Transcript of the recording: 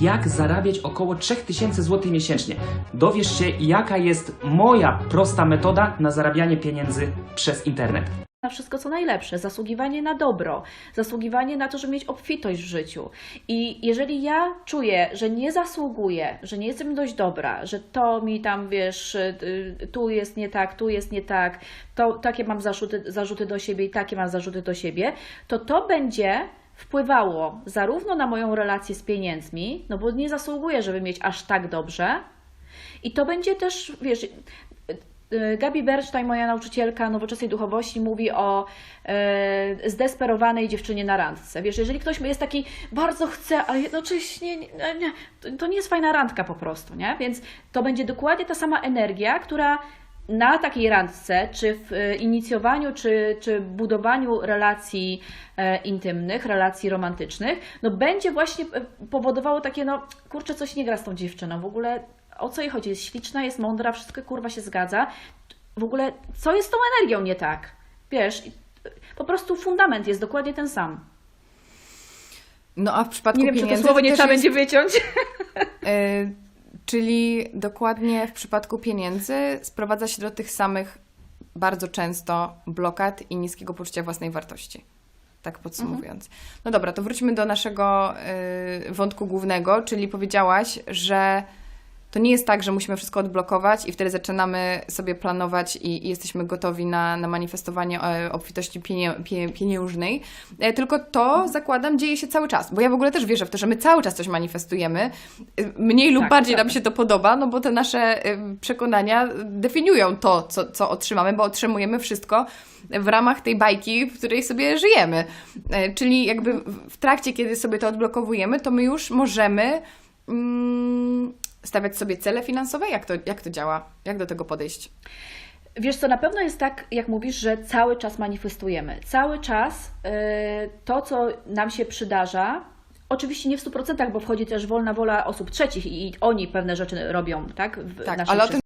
jak zarabiać około 3000 zł miesięcznie. Dowiesz się, jaka jest moja prosta metoda na zarabianie pieniędzy przez internet. na wszystko co najlepsze, zasługiwanie na dobro, zasługiwanie na to, żeby mieć obfitość w życiu. I jeżeli ja czuję, że nie zasługuję, że nie jestem dość dobra, że to mi tam, wiesz, y, tu jest nie tak, tu jest nie tak, to takie mam zarzuty, zarzuty do siebie i takie mam zarzuty do siebie, to to będzie wpływało zarówno na moją relację z pieniędzmi, no bo nie zasługuję, żeby mieć aż tak dobrze, i to będzie też, wiesz, y, Gabi Bernstein, moja nauczycielka nowoczesnej duchowości, mówi o e, zdesperowanej dziewczynie na randce. Wiesz, jeżeli ktoś jest taki, bardzo chce, ale jednocześnie nie, nie, to- to nie jest fajna randka po prostu, nie? Więc to będzie dokładnie ta sama energia, która na takiej randce, czy w e, inicjowaniu, czy, czy budowaniu relacji e, intymnych, relacji romantycznych, no będzie właśnie e, powodowało takie, no kurczę, coś nie gra z tą dziewczyną, w ogóle o co jej chodzi? Jest śliczna, jest mądra, wszystko kurwa się zgadza. W ogóle co jest z tą energią nie tak? Wiesz, po prostu fundament jest dokładnie ten sam. No a w przypadku Nie wiem, czy to słowo nie trzeba jest, będzie wyciąć. y, czyli dokładnie w przypadku pieniędzy sprowadza się do tych samych bardzo często blokad i niskiego poczucia własnej wartości. Tak podsumowując. No dobra, to wróćmy do naszego y, wątku głównego, czyli powiedziałaś, że to nie jest tak, że musimy wszystko odblokować i wtedy zaczynamy sobie planować i, i jesteśmy gotowi na, na manifestowanie e, obfitości pienie, pie, pieniężnej, e, tylko to, zakładam, dzieje się cały czas, bo ja w ogóle też wierzę w to, że my cały czas coś manifestujemy, E, mniej lub Tak, bardziej nam prawda. się to podoba, no bo te nasze przekonania definiują to, co, co otrzymamy, bo otrzymujemy wszystko w ramach tej bajki, w której sobie żyjemy. Czyli jakby w- w trakcie, kiedy sobie to odblokowujemy, to my już możemy mm, stawiać sobie cele finansowe? Jak to, jak to działa? Jak do tego podejść? Wiesz co, na pewno jest tak, jak mówisz, że cały czas manifestujemy. Cały czas y, to, co nam się przydarza, oczywiście nie w 100%, bo wchodzi też wolna wola osób trzecich i oni pewne rzeczy robią, tak? W Tak, ale o tym